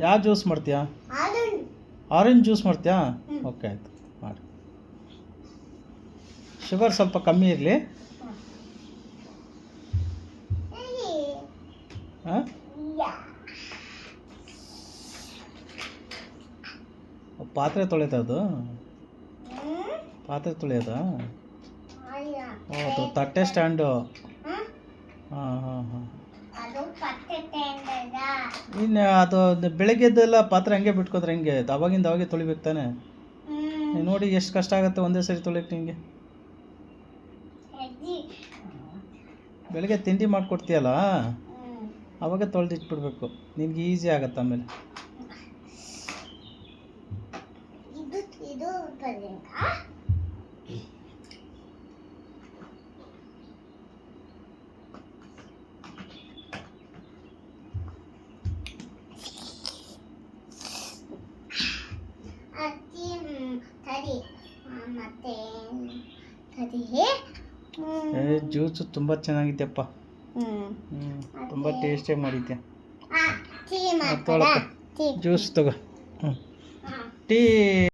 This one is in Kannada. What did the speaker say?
ಯಾವ ಜ್ಯೂಸ್ ಮಾಡ್ತೀಯಾ? ಆರೆಂಜ್ ಜ್ಯೂಸ್ ಮಾಡ್ತೀಯಾ? ಓಕೆ ಆಯಿತು. ಮಾಡಿ. ಶುಗರ್ ಸ್ವಲ್ಪ ಕಮ್ಮಿ ಇರಲಿ. ಹಾಂ? ಪಾತ್ರೆ ತೊಳೆಯೋದು ಅದು ಪಾತ್ರೆ ತೊಳೆಯೋದಾ? ಹೌದು ತಟ್ಟೆ ಸ್ಟ್ಯಾಂಡು ಹಾಂ ಹಾಂ ಹಾಂ. ಇನ್ನು ಅದು ಬೆಳಗ್ಗೆದ್ದೆಲ್ಲ ಪಾತ್ರೆ ಹಂಗೆ ಬಿಟ್ಕೋದ್ರೆ ಹೆಂಗೆ? ಅವಾಗಿಂದ ಅವಾಗೆ ತೊಳಿಬೇಕು ತಾನೆ? ನೋಡಿ ಎಷ್ಟು ಕಷ್ಟ ಆಗುತ್ತೆ ಒಂದೇ ಸರಿ ತೊಳಿಯಕ್ಕೆ ನಿಮಗೆ ಬೆಳಗ್ಗೆ ತಿಂಡಿ ಮಾಡಿಕೊಡ್ತೀಯಲ್ಲ? ಅವಾಗ ತೊಳೆದಿಟ್ಬಿಡ್ಬೇಕು ನಿಮ್ಗೆ ಈಸಿ ಆಗತ್ತೆ ಆಮೇಲೆ. ಇದು ಮತ್ತೆ ಜ್ಯೂಸ್ ಜ್ಯೂಸು ತುಂಬ. ಹ್ಞೂ ತುಂಬ ಟೇಸ್ಟಿಯಾಗಿ ಮಾಡಿದ್ದೆ. ಜ್ಯೂಸ್ ತಗೋ. ಹ್ಞೂ ಟೀ